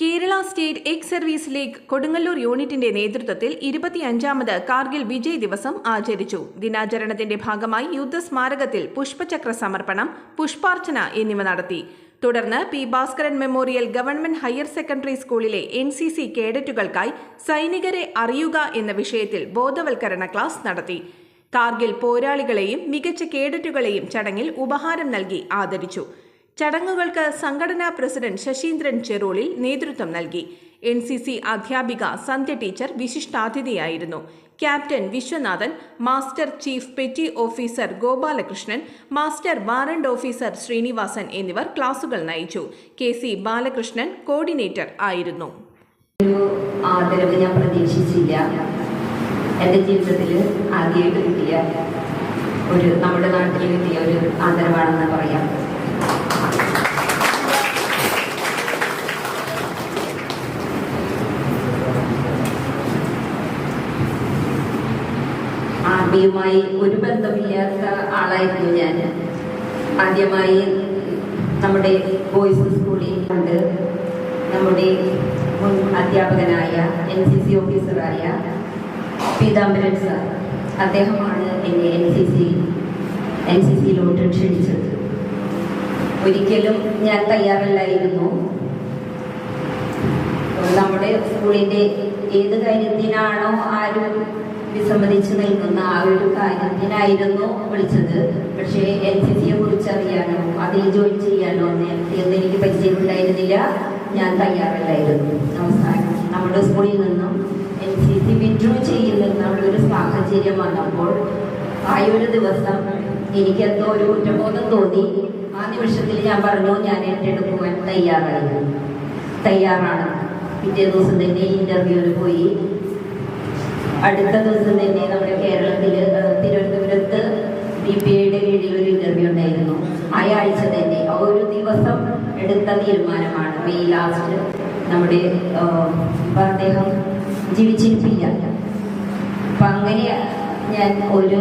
Kerala state ex service league Kodungallur യൂണിറ്റിന്റെ നേതൃത്വത്തിൽ ഇരുപത്തിയഞ്ചാമത് കാർഗിൽ വിജയ് ദിവസം ആചരിച്ചു. ദിനാചരണത്തിന്റെ ഭാഗമായി യുദ്ധസ്മാരകത്തിൽ പുഷ്പചക്ര സമർപ്പണം പുഷ്പാർച്ചന എന്നിവ നടത്തി. തുടർന്ന് P Bhaskaran memorial government higher secondary സ്കൂളിലെ എൻ സി സി കേഡറ്റുകൾക്കായി സൈനികരെ അറിയുക എന്ന വിഷയത്തിൽ ബോധവൽക്കരണ ക്ലാസ് നടത്തി. കാർഗിൽ പോരാളികളെയും മികച്ച കേഡറ്റുകളെയും ചടങ്ങിൽ ഉപഹാരം നൽകി ആദരിച്ചു. ചടങ്ങുകൾക്ക് സംഘടനാ പ്രസിഡന്റ് ശശീന്ദ്രൻ ചെറോളിൽ നേതൃത്വം നൽകി. എൻ സി സി അധ്യാപിക Sandhya teacher വിശിഷ്ടാതിഥിയായിരുന്നു. Captain Viswanathan master chief petty officer Gopalakrishnan master warrant officer Srinivasan എന്നിവർ ക്ലാസുകൾ നയിച്ചു. കെ സി ബാലകൃഷ്ണൻ കോർഡിനേറ്റർ ആയിരുന്നു. ആദരവ് ഞാൻ പ്രതീക്ഷിച്ചില്ല. എന്റെ ജീവിതത്തിൽ ആദ്യമായിട്ട് കിട്ടിയ ഒരു നമ്മുടെ നാട്ടിൽ കിട്ടിയ ഒരു ആദരവാണെന്ന് പറയാം ആർമിയുമായി ഒരു ബന്ധമില്ലാത്ത ആളായിരുന്നു ഞാൻ. ആദ്യമായി നമ്മുടെ ബോയ്സ് സ്കൂളിൽ കൊണ്ട് നമ്മുടെ മുൻ അധ്യാപകനായ എൻ സി സി ഓഫീസറായ പീതാംബരൻ സാർ അദ്ദേഹമാണ് എന്നെ N C C N C സിയിലോട്ട് ക്ഷണിച്ചത്. ഒരിക്കലും ഞാൻ തയ്യാറല്ലായിരുന്നു. നമ്മുടെ സ്കൂളിന്റെ ഏത് കാര്യത്തിനാണോ ആരും വിസമ്മതിച്ച് നിൽക്കുന്ന ആ ഒരു കാര്യത്തിനായിരുന്നു വിളിച്ചത്. പക്ഷേ എൻ സി സിയെ കുറിച്ച് അറിയാനോ അതിൽ ജോയിൻ ചെയ്യാനോ എന്ന് എനിക്ക് പരിചയമുണ്ടായിരുന്നില്ല. ഞാൻ തയ്യാറല്ലായിരുന്നു. അവസാനം നമ്മുടെ സ്കൂളിൽ നിന്നും എൻ സി സി വിഡ്രോ ചെയ്യുന്ന ഒരു സാഹചര്യം വന്നപ്പോൾ ആ ഒരു ദിവസം എനിക്ക് എന്തോ ഒരു കുറ്റബോധം തോന്നി. ആ നിമിഷത്തിൽ ഞാൻ പറഞ്ഞു ഞാൻ ഏറ്റെടുക്കുവാൻ തയ്യാറായിരുന്നു തയ്യാറാണ്. പിറ്റേ ദിവസം തന്നെ ഇന്റർവ്യൂവിന് പോയി. അടുത്ത ദിവസം തന്നെ നമ്മുടെ കേരളത്തിൽ തിരുവനന്തപുരത്ത് ബി പി ഐയുടെ കീഴിൽ ഒരു ഇന്റർവ്യൂ ഉണ്ടായിരുന്നു. ആഴ്ച തന്നെ. ഒരു ദിവസം എടുത്ത തീരുമാനമാണ് മെയ് ലാസ്റ്റ് നമ്മുടെ അദ്ദേഹം ജീവിച്ചിരിപ്പില്ല. അപ്പം അങ്ങനെ ഞാൻ ഒരു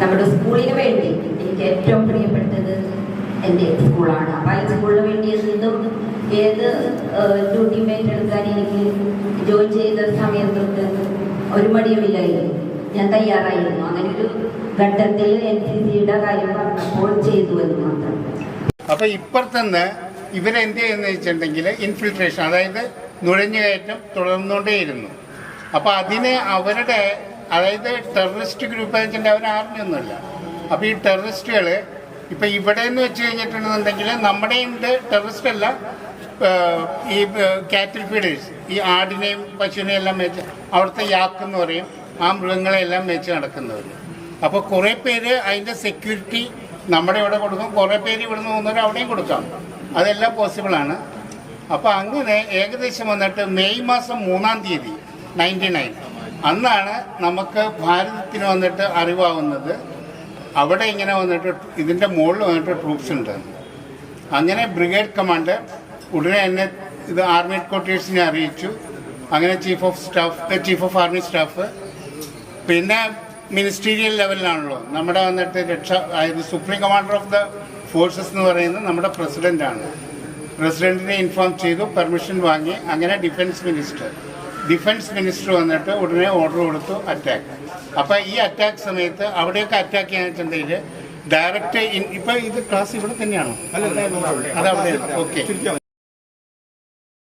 നമ്മുടെ സ്കൂളിന് വേണ്ടി എനിക്ക് ഏറ്റവും പ്രിയപ്പെട്ടത് എന്റെ സ്കൂളാണ്. അപ്പം ആ സ്കൂളിന് വേണ്ടി എന്തും ഏത് ഡ്യൂട്ടി മേറ്റ് എടുക്കാൻ എനിക്ക് ജോയിൻ ചെയ്ത സമയത്തൊക്കെ ഒരു മടിയുമില്ലായിരുന്നു ഞാൻ തയ്യാറായിരുന്നു. അങ്ങനെ ഒരു ഘട്ടത്തിൽ എൻ സി സിയുടെ കാര്യം പറഞ്ഞപ്പോൾ ചെയ്തു എന്ന് മാത്രം. അപ്പൊ ഇപ്പുറത്തുനിന്ന് ഇവരെന്ത് ചെയ്യുന്ന വെച്ചിട്ടുണ്ടെങ്കിൽ ഇൻഫിൽട്രേഷൻ അതായത് നുഴഞ്ഞുകയറ്റം തുടർന്നുകൊണ്ടേയിരുന്നു. അപ്പൊ അതിന് അവരുടെ അതായത് ടെററിസ്റ്റ് ഗ്രൂപ്പ് വെച്ചിട്ടുണ്ടെങ്കിൽ അവർ ആർമി ഒന്നുമില്ല അപ്പൊ ഈ ടെററിസ്റ്റുകൾ ഇപ്പൊ ഇവിടെ എന്ന് വെച്ച് കഴിഞ്ഞിട്ടുണ്ടെന്നുണ്ടെങ്കിൽ നമ്മുടെ ഉണ്ട് ടെററിസ്റ്റ് അല്ല ഈ കാറ്റിൽ ഫീഡേഴ്സ് ഈ ആടിനെയും പശുവിനെയും എല്ലാം മേച്ച് അവിടുത്തെ യാക്ക് എന്ന് പറയും ആ മൃഗങ്ങളെല്ലാം മേച്ച് നടക്കുന്നവർ അപ്പോൾ കുറേ പേര് അതിന്റെ സെക്യൂരിറ്റി നമ്മുടെ ഇവിടെ കൊടുക്കും കുറേ പേര് ഇവിടുന്ന് പോകുന്നവർ അവിടെയും കൊടുക്കാം. അതെല്ലാം പോസിബിൾ ആണ്. അപ്പോൾ അങ്ങനെ ഏകദേശം വന്നിട്ട് മെയ് മാസം മൂന്നാം തീയതി നയന്റി നയൻ അന്നാണ് നമുക്ക് ഭാരതത്തിന് വന്നിട്ട് അറിവാകുന്നത് അവിടെ ഇങ്ങനെ വന്നിട്ട് ഇതിന്റെ മുകളിൽ വന്നിട്ട് ട്രൂപ്സ് ഉണ്ടായിരുന്നു അങ്ങനെ ബ്രിഗേഡ് കമാൻഡർ ഉടനെ എന്നെ ഇത് ആർമി ഹെഡ്ക്വാർട്ടേഴ്സിനെ അറിയിച്ചു. അങ്ങനെ chief of staff chief of army staff പിന്നെ മിനിസ്റ്റീരിയൽ ലെവലിലാണല്ലോ നമ്മുടെ വന്നിട്ട് രക്ഷ അതായത് supreme commander of the forces എന്ന് പറയുന്നത് നമ്മുടെ പ്രസിഡന്റാണ് പ്രസിഡന്റിനെ ഇൻഫോം ചെയ്തു പെർമിഷൻ വാങ്ങി അങ്ങനെ ഡിഫൻസ് മിനിസ്റ്റർ ഡിഫൻസ് മിനിസ്റ്റർ വന്നിട്ട് ഉടനെ ഓർഡർ കൊടുത്തു അറ്റാക്ക് അപ്പോൾ ഈ അറ്റാക്ക് സമയത്ത് അവിടെയൊക്കെ അറ്റാക്ക് ചെയ്യാൻ വെച്ചിട്ടുണ്ടെങ്കിൽ ഡയറക്റ്റ് ഇപ്പം ഇത് ക്ലാസ് ഇവിടെ തന്നെയാണോ? അത് അവിടെ ഓക്കെ